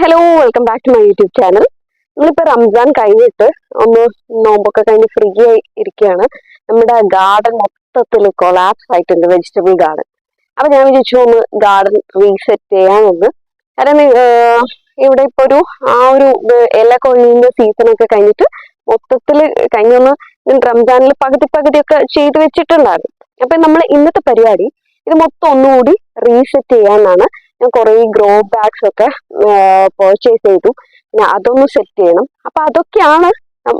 Hello welcome back to my YouTube channel നമ്മളിപ്പോ റംസാൻ കഴിഞ്ഞിട്ട് ഒന്ന് നോമ്പൊക്കെ കഴിഞ്ഞ് ഫ്രീ ആയി ഇരിക്കുകയാണ്. നമ്മുടെ ഗാർഡൻ മൊത്തത്തിൽ കൊളാപ്സ് ആയിട്ടുണ്ട് വെജിറ്റബിൾ ഗാർഡൻ അപ്പൊ ഞാൻ വിചാരിച്ചു ഒന്ന് ഗാർഡൻ റീസെറ്റ് ചെയ്യാമെന്ന്. കാരണം ഇവിടെ ഇപ്പൊ ഒരു ആ ഒരു ഇല സീസൺ ഒക്കെ കഴിഞ്ഞിട്ട് മൊത്തത്തിൽ കഴിഞ്ഞൊന്ന് റംസാനിൽ പകുതി പകുതിയൊക്കെ ചെയ്ത് വെച്ചിട്ടുണ്ടായിരുന്നു. അപ്പൊ നമ്മൾ ഇന്നത്തെ പരിപാടി ഇത് മൊത്തം ഒന്നുകൂടി റീസെറ്റ് ചെയ്യാനാണ് ഞാൻ കുറേ ഗ്രോ ബാഗ്സ് ഒക്കെ പർച്ചേസ് ചെയ്തു. പിന്നെ അതൊന്ന് സെറ്റ് ചെയ്യണം. അപ്പൊ അതൊക്കെയാണ്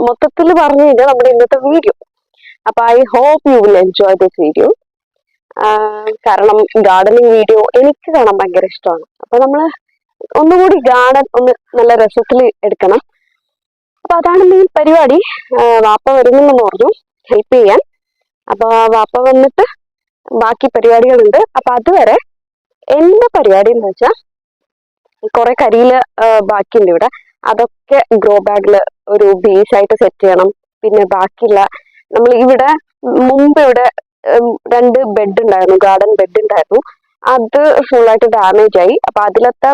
മൊത്തത്തിൽ പറഞ്ഞു കഴിഞ്ഞാൽ നമ്മുടെ ഇന്നത്തെ വീഡിയോ അപ്പൊ I hope you will enjoy this video കാരണം ഗാർഡനിങ് വീഡിയോ എനിക്ക് കാണാൻ ഭയങ്കര ഇഷ്ടമാണ്. അപ്പൊ നമ്മൾ ഒന്നുകൂടി ഗാർഡൻ ഒന്ന് നല്ല രസത്തിൽ എടുക്കണം. അപ്പൊ അതാണ് മെയിൻ പരിപാടി. വാപ്പ വരുന്നെന്ന് പറഞ്ഞു. ഹെൽപ്പ് ചെയ്യാൻ. അപ്പൊ വാപ്പ വന്നിട്ട് ബാക്കി പരിപാടികളുണ്ട്. അപ്പൊ അതുവരെ എന്റെ പരിപാടി എന്ന് വെച്ചാൽ കുറെ കരിയിൽ ബാക്കിയുണ്ട് ഇവിടെ. അതൊക്കെ ഗ്രോ ബാഗിൽ ഒരു ബേസ് ആയിട്ട് സെറ്റ് ചെയ്യണം. പിന്നെ ബാക്കിയുള്ള നമ്മൾ ഇവിടെ മുമ്പ് ഇവിടെ രണ്ട് ബെഡ് ഉണ്ടായിരുന്നു ഗാർഡൻ ബെഡ് ഉണ്ടായിരുന്നു. അത് ഫുള്ളായിട്ട് ഡാമേജ് ആയി. അപ്പൊ അതിലത്തെ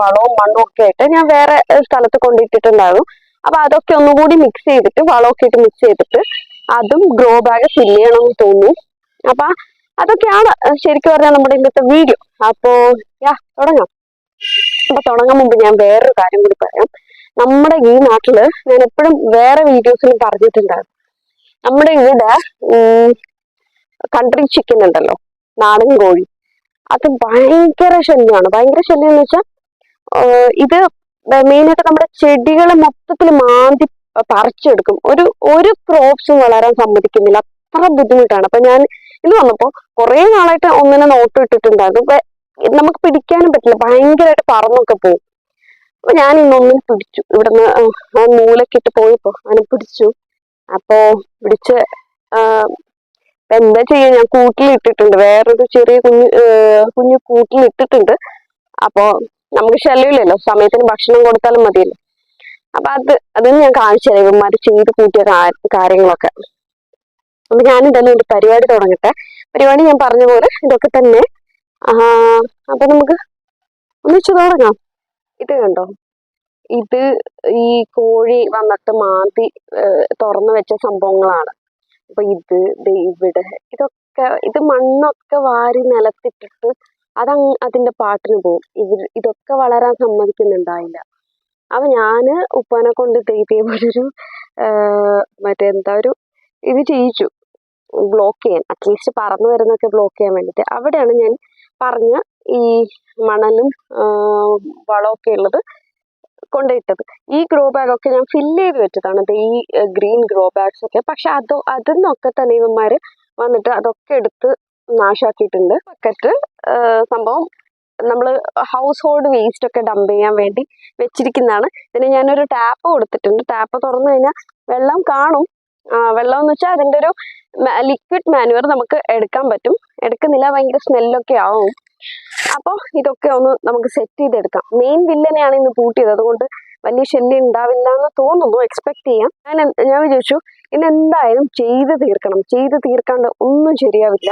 വളവും മണ്ണും ഒക്കെ ആയിട്ട് ഞാൻ വേറെ സ്ഥലത്ത് കൊണ്ടിട്ടിട്ടുണ്ടായിരുന്നു. അപ്പൊ അതൊക്കെ ഒന്നുകൂടി മിക്സ് ചെയ്തിട്ട് വളമൊക്കെ ഇട്ട് മിക്സ് ചെയ്തിട്ട് അതും ഗ്രോ ബാഗ് ഫില്ല് ചെയ്യണമെന്ന് തോന്നുന്നു. അപ്പൊ അതൊക്കെയാണ് ശരിക്കും പറഞ്ഞാൽ നമ്മുടെ ഇന്നത്തെ വീഡിയോ അപ്പോ യാ തുടങ്ങാം. അപ്പൊ തുടങ്ങാൻ മുമ്പ് ഞാൻ വേറൊരു കാര്യം കൂടി പറയാം. നമ്മുടെ ഈ നാട്ടിൽ ഞാൻ എപ്പോഴും വേറെ വീഡിയോസിലും പറഞ്ഞിട്ടുണ്ടായിരുന്നു. നമ്മുടെ ഇവിടെ കൺട്രി ചിക്കൻ ഉണ്ടല്ലോ നാടൻ കോഴി. അത് ഭയങ്കര ശല്യമാണ്. ഭയങ്കര ശല്യം എന്ന് വെച്ചാൽ ഇത് മെയിനായിട്ട് നമ്മുടെ ചെടികളെ മൊത്തത്തിൽ മാന്തി പറിച്ചെടുക്കും. ഒരു ഒരു ക്രോപ്സും വളരാൻ സമ്മതിക്കുന്നില്ല. അത്ര ബുദ്ധിമുട്ടാണ്. അപ്പൊ ഞാൻ ഇത് വന്നപ്പോ കുറെ നാളായിട്ട് ഒന്നിനെ നോട്ട് ഇട്ടിട്ടുണ്ടായിരുന്നു ഇപ്പൊ നമുക്ക് പിടിക്കാനും പറ്റില്ല. ഭയങ്കരമായിട്ട് പറന്നൊക്കെ പോകും അപ്പൊ ഞാൻ ഇന്നൊന്നും പിടിച്ചു. ഇവിടുന്ന് ആ, മൂലക്ക് മൂലക്കിട്ട് പോയപ്പോ അതിനെ പിടിച്ചു. അപ്പോ പിടിച്ച് എന്താ ചെയ്യാ? ഞാൻ കൂട്ടിലിട്ടിട്ടുണ്ട്. വേറൊരു ചെറിയ കുഞ്ഞു കുഞ്ഞു കൂട്ടിലിട്ടിട്ടുണ്ട്. അപ്പോ നമുക്ക് ശല്യമില്ലല്ലോ. സമയത്തിന് ഭക്ഷണം കൊടുത്താലും മതിയല്ലോ. അപ്പൊ അത് അതും ഞാൻ കാണിച്ചു തരാം. ഇവന്മാര് ചെയ്ത് കൂട്ടിയ കാര്യങ്ങളൊക്കെ. അപ്പൊ ഞാനും തന്നെ ഒരു പരിപാടി തുടങ്ങട്ടെ. പരിപാടി ഞാൻ പറഞ്ഞ പോലെ ഇതൊക്കെ തന്നെ. അപ്പൊ നമുക്ക് ഒന്നിച്ച് തുടങ്ങാം. ഇത് കണ്ടോ? ഇത് ഈ കോഴി വന്നിട്ട് മാന്തി തുറന്നു വെച്ച സംഭവങ്ങളാണ്. അപ്പൊ ഇത് ഇവിടെ ഇതൊക്കെ ഇത് മണ്ണൊക്കെ വാരി നിലത്തിട്ടിട്ട് അതങ് അതിന്റെ പാട്ടിന് പോകും ഇവർ ഇതൊക്കെ വളരാൻ സമ്മതിക്കുന്നുണ്ടായില്ല. അപ്പൊ ഞാൻ ഉപ്പാനെ കൊണ്ട് ഇതേപോലൊരു മറ്റേ എന്താ ഒരു ഇത് ചെയ്യിച്ചു. ബ്ലോക്ക് ചെയ്യാൻ അറ്റ്ലീസ്റ്റ് പറന്നു വരുന്നൊക്കെ ബ്ലോക്ക് ചെയ്യാൻ വേണ്ടിയിട്ട്. അവിടെയാണ് ഞാൻ പറഞ്ഞ ഈ മണലും വളമൊക്കെ ഉള്ളത് കൊണ്ടുപോയിട്ടത്. ഈ ഗ്രോ ബാഗ് ഒക്കെ ഞാൻ ഫില്ല് ചെയ്ത് വെച്ചതാണ്. ഈ ഗ്രീൻ ഗ്രോ ബാഗ്സ് ഒക്കെ. പക്ഷെ അത് അതിൽ നിന്നൊക്കെ തന്നെ ഇവന്മാർ വന്നിട്ട് അതൊക്കെ എടുത്ത് നാശാക്കിയിട്ടുണ്ട്. ബക്കറ്റ് സംഭവം നമ്മൾ ഹൗസ് ഹോൾഡ് വേസ്റ്റ് ഒക്കെ ഡംപ് ചെയ്യാൻ വേണ്ടി വെച്ചിരിക്കുന്നതാണ്. ഇതിന് ഞാനൊരു ടാപ്പ് കൊടുത്തിട്ടുണ്ട്. ടാപ്പ് തുറന്നു കഴിഞ്ഞാൽ വെള്ളം കാണും. വെള്ളം എന്ന് വെച്ചാൽ അതിന്റെ ഒരു ലിക്വിഡ് മാനുവർ നമുക്ക് എടുക്കാൻ പറ്റും. എടുക്കുന്നില്ല ഭയങ്കര സ്മെല്ലൊക്കെ ആവും. അപ്പോൾ ഇതൊക്കെ ഒന്ന് നമുക്ക് സെറ്റ് ചെയ്തെടുക്കാം. മെയിൻ വില്ലനെയാണ് ഇന്ന് പൂട്ടിയത് അതുകൊണ്ട് വലിയ ശല്യം ഉണ്ടാവില്ല എന്ന് തോന്നുന്നു. എക്സ്പെക്ട് ചെയ്യാം. ഞാൻ ഞാൻ വിചാരിച്ചു ഇന്ന് എന്തായാലും ചെയ്ത് തീർക്കണം. ചെയ്ത് തീർക്കാണ്ട് ഒന്നും ശരിയാവില്ല.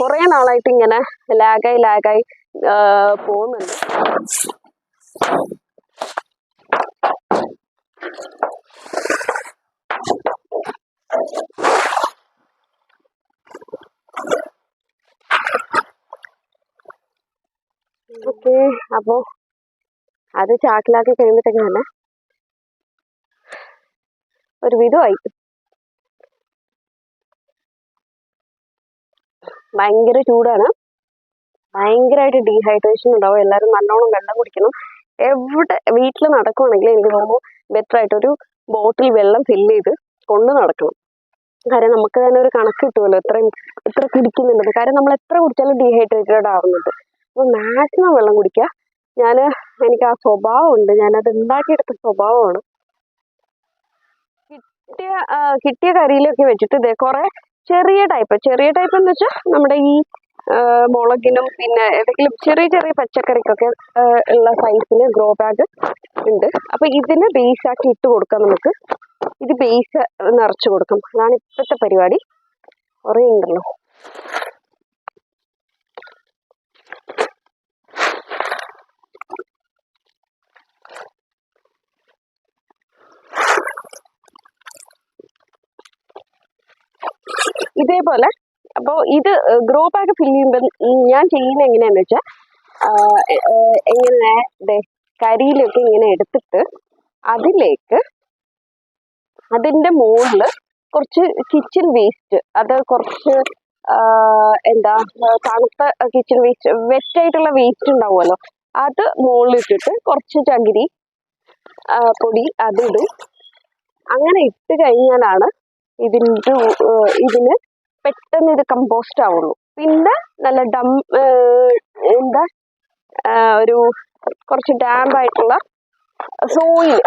കുറേ നാളായിട്ട് ഇങ്ങനെ ലാഗായി ലാഗായി പോകുന്നുണ്ട്. ഓക്കെ അപ്പോ അത് ചാക്കിലാക്കി കഴിയുമ്പോഴത്തേക്ക് തന്നെ ഒരു വിധമായി ഭയങ്കര ചൂടാണ്. ഭയങ്കരമായിട്ട് ഡീഹൈഡ്രേഷൻ ഉണ്ടാവും. എല്ലാവരും നല്ലോണം വെള്ളം കുടിക്കണം. എവിടെ വീട്ടിൽ നടക്കുവാണെങ്കിൽ എനിക്ക് തോന്നുന്നു ബെറ്റർ ആയിട്ട് ഒരു ബോട്ടിൽ വെള്ളം ഫില്ല് ചെയ്ത് കൊണ്ട് നടക്കണം. കാര്യം നമുക്ക് തന്നെ ഒരു കണക്ക് കിട്ടുമല്ലോ. എത്ര എത്ര കുടിക്കുന്നുണ്ടെന്ന് കാര്യം നമ്മൾ എത്ര കുടിച്ചാലും ഡീഹൈഡ്രേറ്റഡ് ആവുന്നുണ്ട്. അപ്പോൾ മാക്സിമം വെള്ളം കുടിക്കുക. ഞാൻ എനിക്ക് ആ സ്വഭാവമുണ്ട്. ഞാനത് ഉണ്ടാക്കിയെടുത്ത സ്വഭാവമാണ്. കിട്ടിയ കിട്ടിയ കരിയിലൊക്കെ വെച്ചിട്ട് ഇതേ കുറെ ചെറിയ ടൈപ്പ് ചെറിയ ടൈപ്പ് എന്ന് വെച്ചാൽ നമ്മുടെ ഈ മുളകിനും പിന്നെ ഏതെങ്കിലും ചെറിയ ചെറിയ പച്ചക്കറിക്കൊക്കെ ഉള്ള സൈസിൽ ഗ്രോ ബാഗ് ഉണ്ട്. അപ്പൊ ഇതിന് ബേസാക്കി ഇട്ട് കൊടുക്കാം നമുക്ക്. ഇത് ബേസ് നിറച്ച് കൊടുക്കും. അതാണ് ഇപ്പോഴത്തെ പരിപാടി. കുറേ ഉണ്ടല്ലോ. ഇതേപോലെ അപ്പോൾ ഇത് ഗ്രോ ബാഗ് ഫില്ല് ചെയ്യുമ്പോൾ ഞാൻ ചെയ്യുന്നത് എങ്ങനെയാന്ന് വെച്ചാൽ എങ്ങനെ കരിയിലൊക്കെ ഇങ്ങനെ എടുത്തിട്ട് അതിലേക്ക് അതിന്റെ മുകളിൽ കുറച്ച് കിച്ചൺ വേസ്റ്റ് അത് കുറച്ച് എന്താ തണുത്ത കിച്ചൺ വേസ്റ്റ് വെറ്റായിട്ടുള്ള വേസ്റ്റ് ഉണ്ടാവുമല്ലോ അത് മുകളിലിട്ടിട്ട് കുറച്ച് ചകിരി പൊടി അതിടും. അങ്ങനെ ഇട്ട് കഴിഞ്ഞാലാണ് ഇതിന്റെ ഇതിന് പെട്ടെന്ന് ഇത് കമ്പോസ്റ്റ് ആവുള്ളൂ. പിന്നെ നല്ല ഡം എന്താ ഒരു കുറച്ച് ഡാമ്പായിട്ടുള്ള സോയിൽ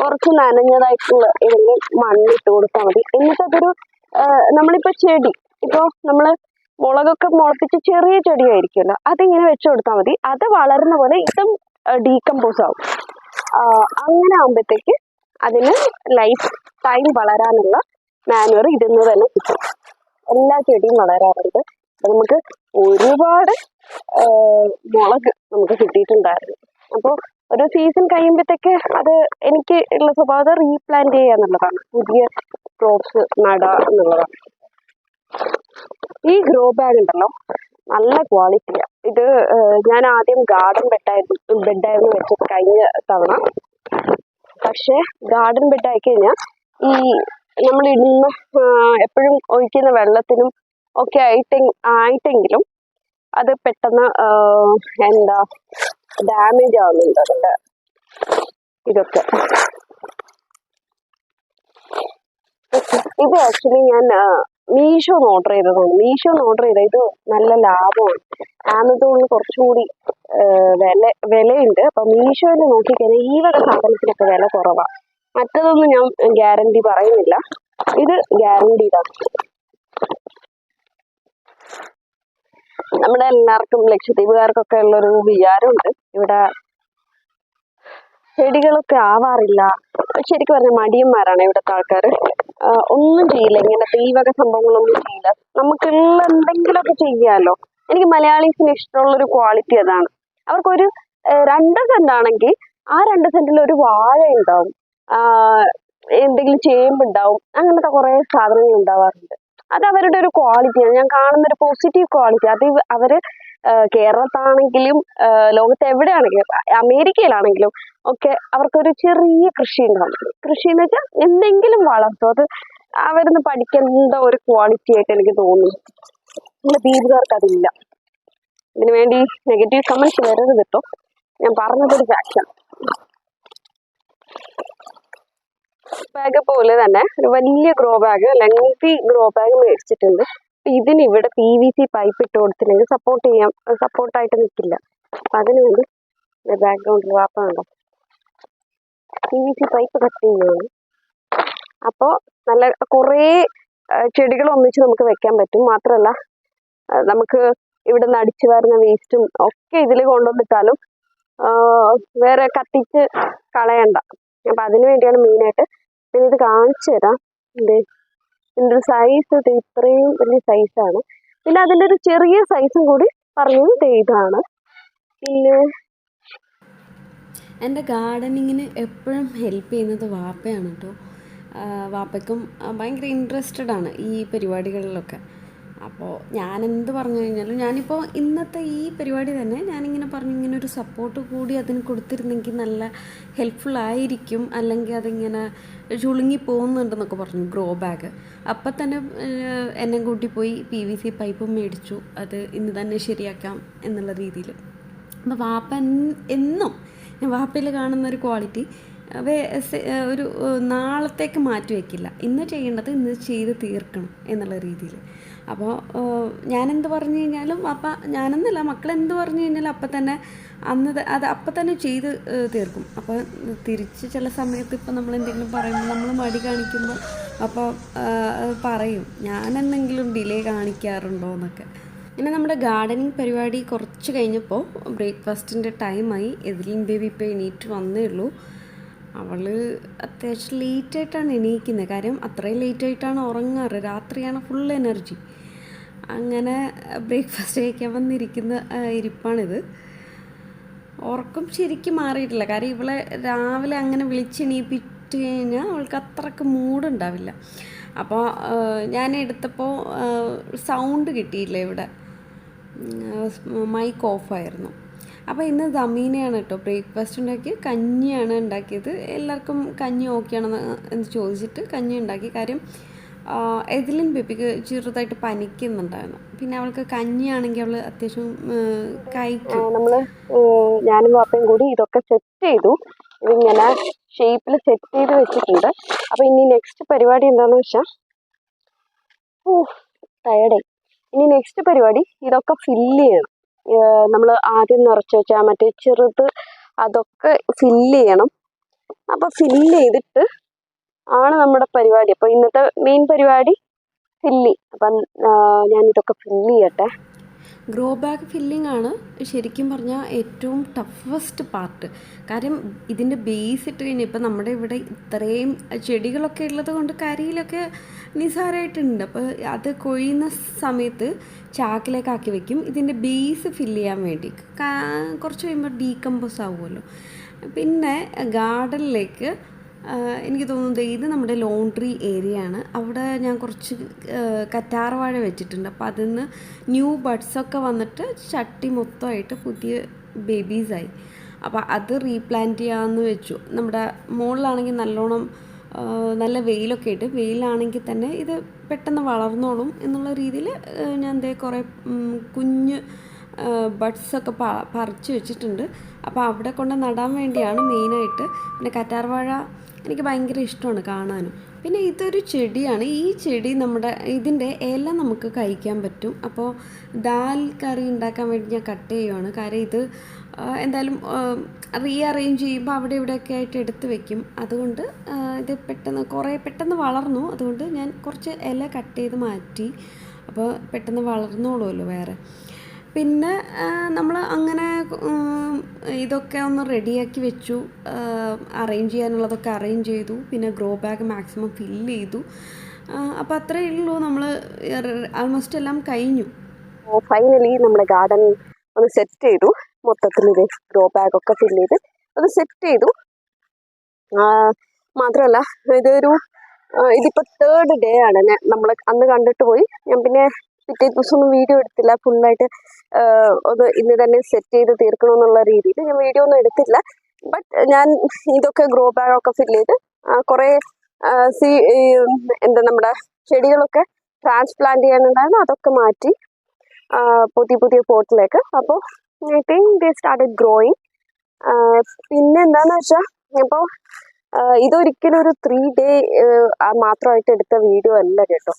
കുറച്ച് നനഞ്ഞതായിട്ടുള്ള ഏതെങ്കിലും മണ്ണിട്ട് കൊടുത്താൽ മതി. എന്നിട്ട് അതൊരു നമ്മളിപ്പോൾ നമ്മളിപ്പോ ചെടി ഇപ്പോൾ നമ്മൾ മുളകൊക്കെ മുളപ്പിച്ച് ചെറിയ ചെടിയായിരിക്കുമല്ലോ അതിങ്ങനെ വെച്ച് കൊടുത്താൽ മതി. അത് വളരുന്ന പോലെ ഇതും ഡീകമ്പോസ് ആവും. അങ്ങനെ ആകുമ്പോഴത്തേക്ക് അതിന് ലൈഫ് ടൈം വളരാനുള്ള മാനുവർ ഇരുന്നൂറ് തന്നെ കിട്ടും. എല്ലാ ചെടിയും വളരാറുണ്ട്. നമുക്ക് ഒരുപാട് മുളക് നമുക്ക് കിട്ടിയിട്ടുണ്ടായിരുന്നു. അപ്പോൾ ഒരു സീസൺ കഴിയുമ്പോഴത്തേക്ക് അത് എനിക്ക് ഉള്ള സ്വഭാവം റീപ്ലാന്റ് ചെയ്യുക എന്നുള്ളതാണ്. പുതിയ ക്രോപ്സ് നടുക എന്നുള്ളതാണ്. ഈ ഗ്രോ ബാഗ് ഉണ്ടല്ലോ നല്ല ക്വാളിറ്റിയാണ് ഇത് ഞാൻ ആദ്യം ഗാർഡൻ ബെഡായിരുന്നു ബെഡായിരുന്നു വെച്ചത് കഴിഞ്ഞ തവണ. പക്ഷേ ഗാർഡൻ ബെഡ് ആയി കഴിഞ്ഞാൽ ഈ നമ്മൾ ഇടുന്ന എപ്പോഴും ഒഴിക്കുന്ന വെള്ളത്തിനും ഒക്കെ ആയിട്ട് ആയിട്ടെങ്കിലും അത് പെട്ടെന്ന് എന്താ ഡാമേജ് ആവുന്നുണ്ട് അതിന്റെ ഇതൊക്കെ. ഇത് ആക്ച്വലി ഞാൻ മീഷോന്ന് ഓർഡർ ചെയ്തതാണ്. മീഷോന്ന് ഓർഡർ ചെയ്ത ഇത് നല്ല ലാഭമാണ്. ആമസോണിൽ കുറച്ചുകൂടി വില വിലയുണ്ട്. അപ്പൊ മീഷോയിൽ നോക്കിക്കഴിഞ്ഞാൽ ഈ വക സാധനത്തിനൊക്കെ വില കുറവാണ് മറ്റതൊന്നും ഞാൻ ഗ്യാരണ്ടി പറയുന്നില്ല. ഇത് ഗ്യാരണ്ടീഡാണ് നമ്മുടെ എല്ലാവർക്കും ലക്ഷദ്വീപുകാർക്കൊക്കെ ഉള്ളൊരു വിചാരമുണ്ട്. ഇവിടെ ചെടികളൊക്കെ ആവാറില്ല. ശരിക്കും പറഞ്ഞ മടിയന്മാരാണ് ഇവിടുത്തെ ആൾക്കാർ ഒന്നും ചെയ്യില്ല. ഇങ്ങനത്തെ ഈ വക സംഭവങ്ങളൊന്നും ചെയ്യില്ല. നമുക്കുള്ള എന്തെങ്കിലുമൊക്കെ ചെയ്യാമല്ലോ എനിക്ക് മലയാളീസിന് ഇഷ്ടമുള്ളൊരു ക്വാളിറ്റി അതാണ്. അവർക്കൊരു രണ്ട് സെന്റ് ആണെങ്കിൽ ആ രണ്ട് സെന്റിൽ ഒരു വാഴ ഉണ്ടാവും. എന്തെങ്കിലും ചേമ്പുണ്ടാവും അങ്ങനത്തെ കുറെ സാധനങ്ങൾ ഉണ്ടാവാറുണ്ട്. അത് അവരുടെ ഒരു ക്വാളിറ്റിയാണ് ഞാൻ കാണുന്ന ഒരു പോസിറ്റീവ് ക്വാളിറ്റി അത് അവർ കേരളത്താണെങ്കിലും ലോകത്ത് എവിടെയാണെങ്കിലും അമേരിക്കയിലാണെങ്കിലും ഒക്കെ അവർക്കൊരു ചെറിയ കൃഷി ഉണ്ടാവും. കൃഷി എന്ന് വെച്ചാൽ എന്തെങ്കിലും വളർത്തും. അത് അവരിന്ന് പഠിക്കേണ്ട ഒരു ക്വാളിറ്റി ആയിട്ട് എനിക്ക് തോന്നുന്നു. നമ്മുടെ ദ്വീപുകാർക്ക് അതില്ല. ഇതിനു വേണ്ടി നെഗറ്റീവ് കമന്റ്സ് വരരുത് കേട്ടോ ഞാൻ പറഞ്ഞതൊരു ഫാക്റ്റാണ് ബാഗ് പോലെ തന്നെ ഒരു വലിയ grow bag lengthy grow bag മേടിച്ചിട്ടുണ്ട്. ഇതിന് ഇവിടെ പി വി സി പൈപ്പ് ഇട്ട് കൊടുത്തില്ലെങ്കിൽ സപ്പോർട്ട് ചെയ്യാം. സപ്പോർട്ടായിട്ട് നിൽക്കില്ല അപ്പൊ അതിന് വേണ്ടി ബാക്ക്ഗ്രൗണ്ടിൽ വാപ്പ ഉണ്ടോ P V C pipe cut ചെയ്യുകയാണ്. അപ്പോൾ നല്ല കുറേ ചെടികൾ ഒന്നിച്ച് നമുക്ക് വെക്കാൻ പറ്റും. മാത്രമല്ല നമുക്ക് ഇവിടെ നിന്ന് അടിച്ചു വരുന്ന വേസ്റ്റും ഒക്കെ ഇതിൽ കൊണ്ടുവന്നിട്ടാലും വേറെ കത്തിച്ച് കളയണ്ട. അപ്പം അതിനു വേണ്ടിയാണ് മെയിനായിട്ട് ഞാൻ ഇത് കാണിച്ചു തരാം. എന്റെ ഒരു സൈസ് ഇത് ഇത്രയും വലിയ സൈസാണ് പിന്നെ അതിന്റെ ഒരു ചെറിയ സൈസും കൂടി പറഞ്ഞു ഇതാണ്. പിന്നെ എന്റെ ഗാർഡനിങ്ങിന് എപ്പോഴും ഹെൽപ്പ് ചെയ്യുന്നത് വാപ്പയാണ് കേട്ടോ വാപ്പയ്ക്കും ഭയങ്കര ഇൻട്രസ്റ്റഡ് ആണ് ഈ പരിപാടികളിലൊക്കെ. അപ്പോൾ ഞാൻ എന്ത് പറഞ്ഞു കഴിഞ്ഞാലും ഞാനിപ്പോൾ ഇന്നത്തെ ഈ പരിപാടി തന്നെ ഞാനിങ്ങനെ പറഞ്ഞു ഇങ്ങനെ ഒരു സപ്പോർട്ട് കൂടി അതിന് കൊടുത്തിരുന്നെങ്കിൽ നല്ല ഹെൽപ്ഫുൾ ആയിരിക്കും. അല്ലെങ്കിൽ അതിങ്ങനെ ചുളുങ്ങി പോകുന്നുണ്ടെന്നൊക്കെ പറഞ്ഞു ഗ്രോ ബാഗ് അപ്പം തന്നെ എന്നെ കൂട്ടി പോയി പി വി സി പൈപ്പ് മേടിച്ചു. അത് ഇന്ന് തന്നെ ശരിയാക്കാം എന്നുള്ള രീതിയിൽ അപ്പോൾ വാപ്പ എന്നും ഞാൻ വാപ്പയിൽ കാണുന്ന ഒരു ക്വാളിറ്റി ഒരു നാളത്തേക്ക് മാറ്റി വയ്ക്കില്ല ഇന്ന് ചെയ്യേണ്ടത് ഇന്ന് ചെയ്ത് തീർക്കണം എന്നുള്ള രീതിയിൽ അപ്പോൾ ഞാനെന്ത് പറഞ്ഞു കഴിഞ്ഞാലും അപ്പം ഞാനെന്നല്ല മക്കളെന്ത് പറഞ്ഞു കഴിഞ്ഞാലും അപ്പം തന്നെ അന്ന് അത് അപ്പം തന്നെ ചെയ്ത് തീർക്കും. അപ്പോൾ തിരിച്ച് ചില സമയത്ത് ഇപ്പം നമ്മൾ എന്തെങ്കിലും പറയുമ്പോൾ നമ്മൾ മടി കാണിക്കുമ്പോൾ അപ്പോൾ പറയും. ഞാനെന്തെങ്കിലും ഡിലേ കാണിക്കാറുണ്ടോ എന്നൊക്കെ പിന്നെ നമ്മുടെ ഗാർഡനിങ് പരിപാടി കുറച്ച് കഴിഞ്ഞപ്പോൾ ബ്രേക്ക്ഫാസ്റ്റിന്റെ ടൈമായി എതിലിൻ ബേബി ഇപ്പോൾ എണീറ്റ് വന്നേ ഉള്ളൂ. അവൾ അത്യാവശ്യം ലേറ്റായിട്ടാണ് എണീക്കുന്നത് കാര്യം അത്രയും ലേറ്റായിട്ടാണ് ഉറങ്ങാറ്. രാത്രിയാണ് ഫുൾ എനർജി. അങ്ങനെ ബ്രേക്ക്ഫാസ്റ്റ് കഴിക്കാൻ വന്നിരിക്കുന്ന ഇരിപ്പാണിത്. ഉറക്കം ശരിക്കും മാറിയിട്ടില്ല. കാര്യം ഇവളെ രാവിലെ അങ്ങനെ വിളിച്ചെണീപ്പിച്ച് കഴിഞ്ഞാൽ അവൾക്ക് അത്രയ്ക്ക് മൂഡുണ്ടാവില്ല. അപ്പോൾ ഞാൻ എടുത്തപ്പോൾ സൗണ്ട് കിട്ടിയില്ല ഇവിടെ. മൈക്ക് ഓഫായിരുന്നു അപ്പോൾ ഇന്ന് ദമീനയാണ് കേട്ടോ ബ്രേക്ക്ഫാസ്റ്റ് ഉണ്ടാക്കി കഞ്ഞിയാണ് ഉണ്ടാക്കിയത്. എല്ലാവർക്കും കഞ്ഞി ഓക്കെയാണെന്ന് എന്ന് ചോദിച്ചിട്ട് കഞ്ഞി ഉണ്ടാക്കി. കാര്യം ആ, എതിലിൻ ബേബിക്ക് ചെറുതായിട്ട് പനിക്കുന്നുണ്ടായിരുന്നു. പിന്നെ അവൾക്ക് കഞ്ഞിയാണെങ്കിൽ അവൾ അത്യാവശ്യം കഴിക്കും. നമ്മൾ ഞാനും പാപ്പയും കൂടി ഇതൊക്കെ സെറ്റ് ചെയ്തു. ഇതിങ്ങനെ ഷേപ്പിൽ സെറ്റ് ചെയ്ത് വെച്ചിട്ടുണ്ട്. അപ്പൊ ഇനി നെക്സ്റ്റ് പരിപാടി എന്താന്ന് വെച്ചാ ഓ ടയർഡായി ഇനി നെക്സ്റ്റ് പരിപാടി ഇതൊക്കെ ഫില്ല് ചെയ്യണം. നമ്മൾ ആദ്യം നിറച്ച് വെച്ചാൽ മറ്റേ ചെറുത് അതൊക്കെ ഫില്ല് ചെയ്യണം. അപ്പൊ ഫില്ല് ചെയ്തിട്ട് ആണ് നമ്മുടെ പരിപാടി. അപ്പൊ ഇന്നത്തെ മെയിൻ പരിപാടി ഫില്ലി അപ്പം ഞാൻ ഇതൊക്കെ ഫില്ല് ചെയ്യട്ടെ. ഗ്രോ ബാഗ് ഫില്ലിംഗ് ആണ് ശരിക്കും പറഞ്ഞാൽ ഏറ്റവും ടഫസ്റ്റ് പാർട്ട് കാര്യം ഇതിന്റെ ബേസ് ഇട്ട് കഴിഞ്ഞാൽ ഇപ്പം നമ്മുടെ ഇവിടെ ഇത്രയും ചെടികളൊക്കെ ഉള്ളത് കൊണ്ട് കരിയിലൊക്കെ നിസ്സാരമായിട്ടുണ്ട് അപ്പോൾ അത് കൊഴിയുന്ന സമയത്ത് ചാക്കിലേക്ക് ആക്കി വെക്കും. ഇതിന്റെ ബേസ് ഫില്ല് ചെയ്യാൻ വേണ്ടി. കുറച്ച് കഴിയുമ്പോൾ ഡീകമ്പോസ് ആവുമല്ലോ. പിന്നെ ഗാർഡനിലേക്ക് എനിക്ക് തോന്നുന്നത് ഇത് നമ്മുടെ ലോണ്ട്രി ഏരിയ ആണ് അവിടെ ഞാൻ കുറച്ച് കറ്റാർവാഴ വെച്ചിട്ടുണ്ട്. അപ്പോൾ അതിൽ നിന്ന് ന്യൂ ബഡ്സൊക്കെ വന്നിട്ട് ചട്ടി മൊത്തമായിട്ട് പുതിയ ബേബീസായി. അപ്പോൾ അത് റീപ്ലാന്റ് ചെയ്യാമെന്ന് വെച്ചു. നമ്മുടെ മുകളിലാണെങ്കിൽ നല്ലോണം നല്ല വെയിലൊക്കെ ഇട്ട് വെയിലാണെങ്കിൽ തന്നെ ഇത് പെട്ടെന്ന് വളർന്നോളും എന്നുള്ള രീതിയിൽ ഞാൻ ദേ കുറേ കുഞ്ഞ് ബഡ്സൊക്കെ പ പറിച്ച് വെച്ചിട്ടുണ്ട്. അപ്പോൾ അവിടെ കൊണ്ട് നടാൻ വേണ്ടിയാണ് മെയിനായിട്ട് പിന്നെ കറ്റാർവാഴ എനിക്ക് ഭയങ്കര ഇഷ്ടമാണ് കാണാനും. പിന്നെ ഇതൊരു ചെടിയാണ്. ഈ ചെടി നമ്മുടെ ഇതിന്റെ ഇല നമുക്ക് കഴിക്കാൻ പറ്റും. അപ്പോൾ ദാൽ കറി ഉണ്ടാക്കാൻ വേണ്ടി ഞാൻ കട്ട് ചെയ്യുവാണ്. കാര്യം ഇത് എന്തായാലും റീ അറേഞ്ച് ചെയ്യുമ്പോൾ അവിടെ ഇവിടെയൊക്കെ ആയിട്ട് എടുത്ത് വെക്കും. അതുകൊണ്ട് ഇത് പെട്ടെന്ന് കുറേ പെട്ടെന്ന് വളർന്നു. അതുകൊണ്ട് ഞാൻ കുറച്ച് ഇല കട്ട് ചെയ്ത് മാറ്റി. അപ്പോൾ പെട്ടെന്ന് വളർന്നോളുമല്ലോ വേറെ. പിന്നെ നമ്മൾ അങ്ങനെ ഇതൊക്കെ ഒന്ന് റെഡിയാക്കി വെച്ചു. അറേഞ്ച് ചെയ്യാനുള്ളതൊക്കെ അറേഞ്ച് ചെയ്തു. പിന്നെ ഗ്രോ ബാഗ് മാക്സിമം ഫില്ല് ചെയ്തു. അപ്പോൾ അത്രയേ ഉള്ളൂ. നമ്മൾ ആൾമോസ്റ്റ് എല്ലാം കഴിഞ്ഞു. ഫൈനലി നമ്മുടെ ഗാർഡൻ ഒന്ന് സെറ്റ് ചെയ്തു. മൊത്തത്തിൽ ഇത് ഗ്രോ ബാഗ് ഒക്കെ ഫില്ല് ചെയ്ത് അത് സെറ്റ് ചെയ്തു. മാത്രമല്ല ഇതൊരു ഇതിപ്പോൾ ഇതിപ്പോ തേർഡ് ഡേ ആണ്. ഞാൻ നമ്മൾ അന്ന് കണ്ടിട്ട് പോയി. ഞാൻ പിന്നെ പിറ്റേ ദിവസം ഒന്നും വീഡിയോ എടുത്തില്ല. ഫുള്ളായിട്ട് ഒന്ന് ഇന്ന് തന്നെ സെറ്റ് ചെയ്ത് തീർക്കണമെന്നുള്ള രീതിയിൽ ഞാൻ വീഡിയോ ഒന്നും എടുത്തില്ല. ബട്ട് ഞാൻ ഇതൊക്കെ ഗ്രോ ബാഗ് ഒക്കെ ഫില്ല് ചെയ്ത് കുറേ സീ എന്താ നമ്മുടെ ചെടികളൊക്കെ ട്രാൻസ്പ്ലാന്റ് ചെയ്യാനുണ്ടായിരുന്നു. അതൊക്കെ മാറ്റി പുതിയ പുതിയ പോട്ടിലേക്ക്. അപ്പോൾ I think they started growing പിന്നെ എന്താന്ന് വെച്ചാൽ ഇപ്പോൾ ഇതൊരിക്കലും ഒരു ത്രീ ഡേ മാത്രമായിട്ട് എടുത്ത വീഡിയോ അല്ല കേട്ടോ.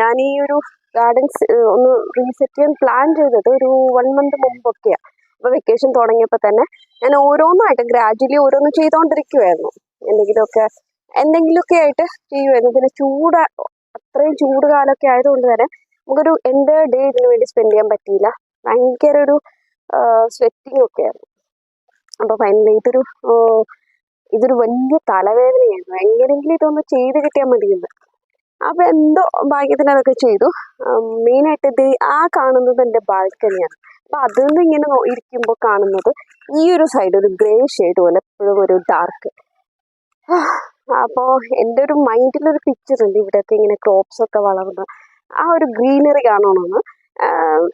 ഞാൻ ഈ ഒരു ഗാർഡൻസ് ഒന്ന് റീസെറ്റ് ചെയ്യാൻ പ്ലാൻ ചെയ്തത് ഒരു വൺ മന്ത് മുമ്പൊക്കെയാണ് അപ്പോൾ വെക്കേഷൻ തുടങ്ങിയപ്പോൾ തന്നെ ഞാൻ ഓരോന്നായിട്ട് ഗ്രാജുവലി ഓരോന്ന് ചെയ്തുകൊണ്ടിരിക്കുമായിരുന്നു എന്തെങ്കിലുമൊക്കെ എന്തെങ്കിലുമൊക്കെ ആയിട്ട് ചെയ്യുമായിരുന്നു പിന്നെ ചൂട് അത്രയും ചൂട് കാലമൊക്കെ ആയതുകൊണ്ട് തന്നെ നമുക്കൊരു എന്റെ ഡേ ഇതിനു വേണ്ടി സ്പെൻഡ് ചെയ്യാൻ പറ്റിയില്ല. ഭയങ്കര ഒരു സ്വെറ്റിംഗ് ഒക്കെ ആയിരുന്നു അപ്പോൾ ഫൈനലി ഇതൊരു ഇതൊരു വലിയ തലവേദനയായിരുന്നു. എങ്ങനെയെങ്കിലും ഇതൊന്ന് ചെയ്ത് കിട്ടിയാൽ മതിയെന്ന്. അപ്പോൾ എന്തോ ഭാഗ്യത്തിന് അതൊക്കെ ചെയ്തു. മെയിനായിട്ട് ഇത് ആ കാണുന്നത് എന്റെ ബാൽക്കണിയാണ്. അപ്പോൾ അതിൽ നിന്ന് ഇങ്ങനെ ഇരിക്കുമ്പോൾ കാണുന്നത് ഈ ഒരു സൈഡ് ഒരു ഗ്രേ ഷെയ്ഡ് പോലെ എപ്പോഴും ഒരു ഡാർക്ക് അപ്പോൾ എന്റെ ഒരു മൈൻഡിലൊരു പിക്ചർ ഉണ്ട്. ഇവിടെയൊക്കെ ഇങ്ങനെ ക്രോപ്സ് ഒക്കെ വളർന്ന് ആ ഒരു ഗ്രീനറി കാണണമെന്ന്.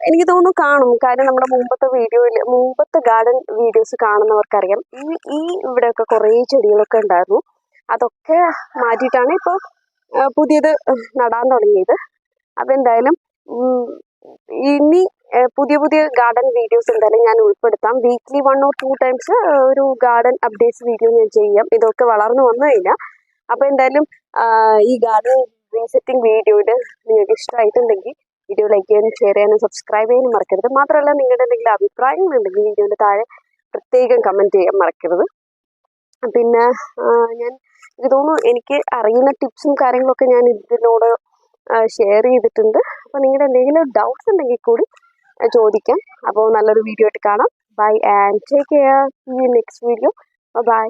എനിക്ക് തോന്നുന്നു കാണും. കാര്യം നമ്മുടെ മുമ്പത്തെ വീഡിയോയിൽ മുമ്പത്തെ ഗാർഡൻ വീഡിയോസ് കാണുന്നവർക്കറിയാം. ഈ ഈ ഇവിടെയൊക്കെ കുറേ ചെടികളൊക്കെ ഉണ്ടായിരുന്നു. അതൊക്കെ മാറ്റിയിട്ടാണ് ഇപ്പോൾ പുതിയത് നടാൻ തുടങ്ങിയത്. അപ്പോൾ എന്തായാലും ഇനി പുതിയ പുതിയ ഗാർഡൻ വീഡിയോസ് എന്തായാലും ഞാൻ ഉൾപ്പെടുത്താം. Weekly one or two times ഒരു ഗാർഡൻ അപ്ഡേറ്റ്സ് വീഡിയോ ഞാൻ ചെയ്യാം. ഇതൊക്കെ വളർന്നു വന്നു കഴിഞ്ഞാൽ അപ്പോൾ എന്തായാലും ഈ ഗാർഡൻ റീസെറ്റിംഗ് വീഡിയോയുടെ നിങ്ങൾക്ക് ഇഷ്ടമായിട്ടുണ്ടെങ്കിൽ വീഡിയോ ലൈക്ക് ചെയ്യാനും ഷെയർ ചെയ്യാനും സബ്സ്ക്രൈബ് ചെയ്യാനും മറക്കരുത്. മാത്രമല്ല നിങ്ങളുടെ എന്തെങ്കിലും അഭിപ്രായങ്ങൾ ഉണ്ടെങ്കിൽ വീഡിയോയുടെ താഴെ പ്രത്യേകം കമന്റ് ചെയ്യാൻ മറക്കരുത്. പിന്നെ ഞാൻ എനിക്ക് തോന്നുന്നു എനിക്ക് അറിയുന്ന ടിപ്സും കാര്യങ്ങളൊക്കെ ഞാൻ ഇതിനോട് ഷെയർ ചെയ്തിട്ടുണ്ട്. അപ്പോൾ നിങ്ങളുടെ എന്തെങ്കിലും ഡൗട്ട്സ് ഉണ്ടെങ്കിൽ കൂടി ചോദിക്കാം. അപ്പോൾ നല്ലൊരു വീഡിയോ ആയിട്ട് കാണാം. Bye and take care next video bye